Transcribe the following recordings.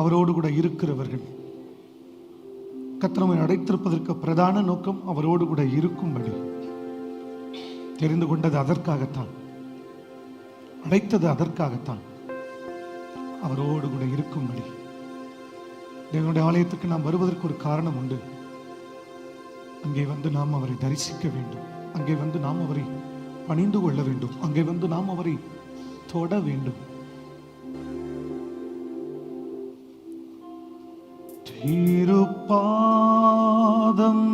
அவரோடு கூட இருக்கிறவர்கள். கத்திரமை அடைத்திருப்பதற்கு பிரதான நோக்கம் அவரோடு கூட இருக்கும்படி. தெரிந்து கொண்டது அதற்காகத்தான். அடைத்தது அதற்காகத்தான். அவரோடு கூட இருக்கும்படி. தேவனுடைய ஆலயத்துக்கு நாம் வருவதற்கு ஒரு காரணம் உண்டு. அங்கே வந்து நாம் அவரை தரிசிக்க வேண்டும். அங்கே வந்து நாம் அவரை பணிந்து கொள்ள வேண்டும். அங்கே வந்து நாம் அவரை தொட வேண்டும். திருப்பாதம்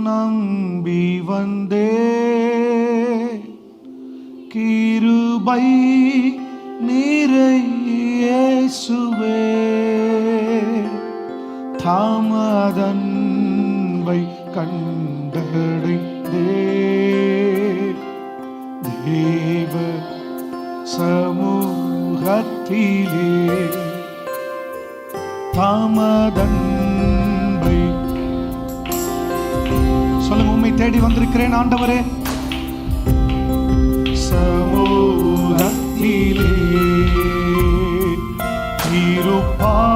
நம்பி வந்தே. கிருபை நிறையேசுவே. தாமதன்பை கண்டடைந்தே. தேவ சமூகத்திலே தாமதன் தேடி வந்திருக்கிறேன் ஆண்டவரே. சமூகத்திலே திருப்பாதம்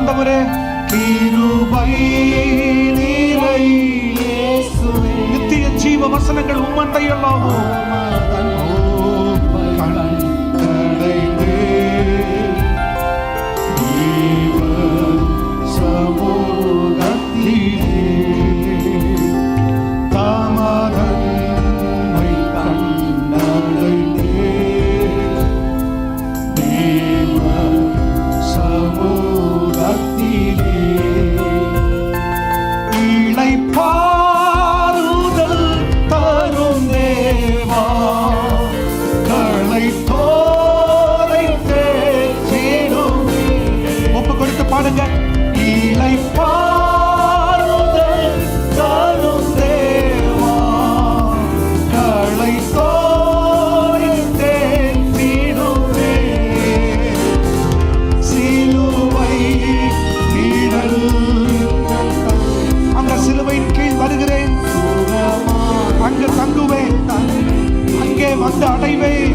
ஆண்டவரே கிருபை நீரை. நித்திய ஜீவ வசனங்கள் உம்மண்டை கொடுத்து பாடுங்க இளைப்பாறுதல் தரும் தேவா. களை தோலை சிலுவை நீடல் அந்த சிலுவையின் கீழ் வருகிறேன். அங்கு தங்குவேன். அங்கே வந்து அடைவேன்.